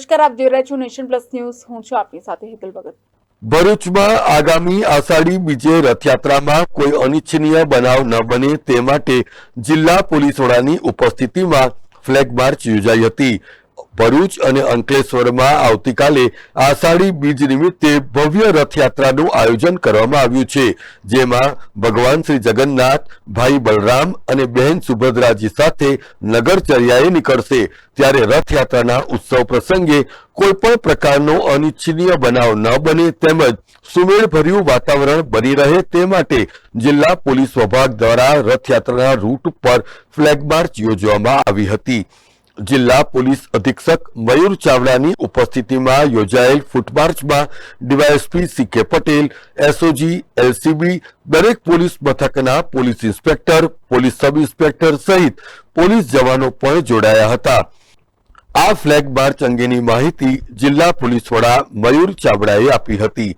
નમસ્કાર, આપ જોઈ રહ્યા છો નેશન પ્લસ ન્યૂઝ. હું છું આપની સાથે હેતલ ભગત. ભરૂચમાં આગામી આષાઢી બીજે રથયાત્રામાં કોઈ અનિચ્છનીય બનાવ ન બને તે માટે જિલ્લા પોલીસ વડાની ઉપસ્થિતિમાં ફ્લેગ માર્ચ યોજાઈ હતી. ભરૂચ અને અંકલેશ્વરમાં આવતીકાલે આષાઢી બીજ નિમિત્તે ભવ્ય રથયાત્રાનું આયોજન કરવામાં આવ્યું છે, જેમાં ભગવાન શ્રી જગન્નાથ, ભાઈ બલરામ અને બહેન સુભદ્રાજી સાથે નગરચર્યાએ નીકળશે. ત્યારે રથયાત્રાના ઉત્સવ પ્રસંગે કોઈપણ પ્રકારનો અનિચ્છનીય બનાવ ન બને તેમજ સુમેળભર્યું વાતાવરણ બની રહે તે માટે જિલ્લા પોલીસ વિભાગ દ્વારા રથયાત્રાના રૂટ પર ફ્લેગ માર્ચ યોજવામાં આવી હતી. જિલ્લા પોલીસ અધિક્ષક મયુર ચાવડાની ઉપસ્થિતિમાં યોજાયેલ ફૂટમાર્ચમાં DYSP C K Patel, SOG, LCB દરેક પોલીસ મથકના police inspector, police sub inspector સહિત પોલીસ જવાનો પણ જોડાયા હતા. આ ફ્લેગ માર્ચ અંગેની માહિતી જિલ્લા પોલીસ વડા મયુર ચાવડાએ આપી હતી.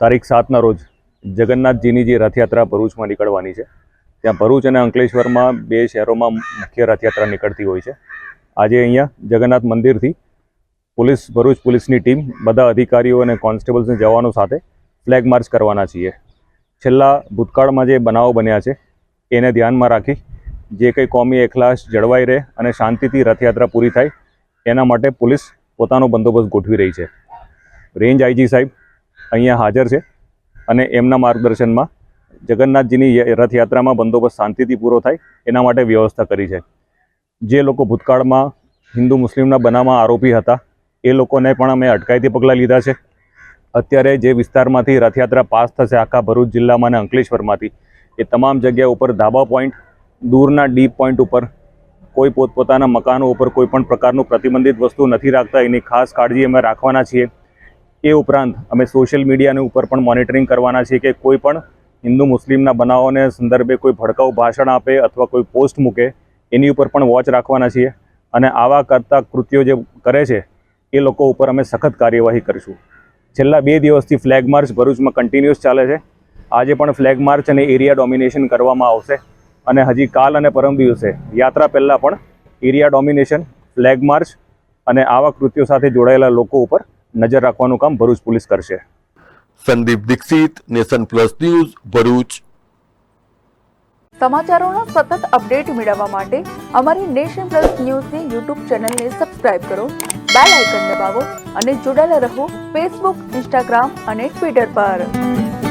તારીખ સાતના રોજ જગન્નાથજીની જે રથયાત્રા ભરૂચમાં નીકળવાની છે. ત્યાં ભરૂચ અને અંકલેશ્વરમાં બે શહેરોમાં મુખ્ય રથયાત્રા નીકળતી હોય છે. આજે અહીંયા જગન્નાથ મંદિરથી પોલીસ, ભરૂચ પોલીસની ટીમ બધા અધિકારીઓ અને કોન્સ્ટેબલ્સને જવાનો સાથે ફ્લેગ માર્ચ કરવાના છીએ. છેલ્લા ભૂતકાળમાં જે બનાવો બન્યા છે, એને ધ્યાનમાં રાખી જે કંઈ કોમી એખલાસ જળવાઈ રહે અને શાંતિથી રથયાત્રા પૂરી થાય, એના માટે પોલીસ પોતાનો બંદોબસ્ત ગોઠવી રહી છે. રેન્જ આઈજી સાહેબ અહીંયા હાજર છે અને એમના માર્ગદર્શનમાં જગન્નાથજીની રથયાત્રામાં બંદોબસ્ત શાંતિથી પૂરો થાય એના માટે વ્યવસ્થા કરી છે. જે લોકો ભૂતકાળમાં હિન્દુ મુસ્લિમના બનાવમાં આરોપી હતા, એ લોકોને પણ અમે અટકાયતી પગલાં લીધા છે. અત્યારે જે વિસ્તારમાંથી રથયાત્રા પાસ થશે આખા ભરૂચ જિલ્લામાં અને અંકલેશ્વરમાંથી, એ તમામ જગ્યા ઉપર ધાબા પોઈન્ટ, દૂરના ડીપ પોઈન્ટ ઉપર કોઈ પોતપોતાના મકાનો ઉપર કોઈ પણ પ્રકારનું પ્રતિબંધિત વસ્તુ નથી રાખતા. એની ખાસ કાળજી અમે રાખવાના છીએ. એ ઉપરાંત અમે સોશિયલ મીડિયાની ઉપર પણ મોનિટરિંગ કરવાના છીએ કે કોઈ પણ હિન્દુ મુસ્લિમના બનાવોને સંદર્ભે કોઈ ભડકાઉ ભાષણ આપે અથવા કોઈ પોસ્ટ મૂકે, એની ઉપર પણ વોચ રાખવાના છીએ અને આવા કરતા કૃત્યો જે કરે છે, એ લોકો ઉપર અમે સખત કાર્યવાહી કરીશું. છેલ્લા બે દિવસથી ફ્લેગ માર્ચ ભરૂચમાં કન્ટિન્યુઅસ ચાલે છે. આજે પણ ફ્લેગ માર્ચ અને એરિયા ડોમિનેશન કરવામાં આવશે અને હજી કાલ અને પરમ દિવસે યાત્રા પહેલાં પણ એરિયા ડોમિનેશન ફ્લેગ માર્ચ અને આવા કૃત્યો સાથે જોડાયેલા લોકો ઉપર નજર રાખવાનું કામ ભરૂચ પોલીસ કરશે. Sandeep Dikshit nation plus news Bharuch. સમાચારોના સતત અપડેટ મેળવવા માટે અમારી નેશન પ્લસ ન્યૂઝની યુટ્યુબ ચેનલને સબસ્ક્રાઇબ કરો બેલ આઇકન દબાવો અને જોડાયેલા રહો ફેસબુક ઇન્સ્ટાગ્રામ અને ટ્વિટર પર.